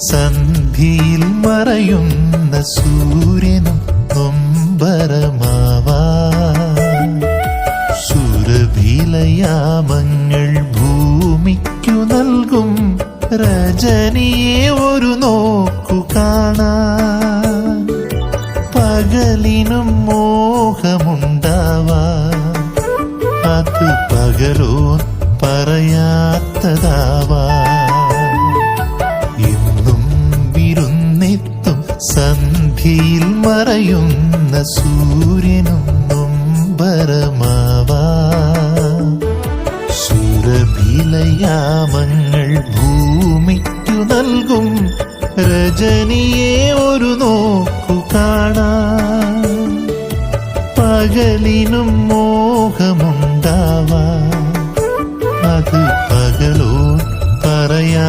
സന്ധിയിൽ മറയുന്ന സൂര്യനും നൊമ്പരമാവാ. സുരഭിലയാമങ്ങൾ ഭൂമിക്കു നൽകും രജനിയെ ഒരു നോക്കു കാണാ. പകലിനും മോഹമുണ്ടാവാ. അത് പകലോ പറയാത്തതാവാ സന്ധിയിൽ മറയുന്ന സൂര്യനൊന്നും പരമാവാമങ്ങൾ ഭൂമിക്കു നൽകും രജനിയെ ഒരു നോക്കു കാണാ. പകലിനും മോഹമുണ്ടാവാ. അത് പകലോ പറയാത്തതാവാ.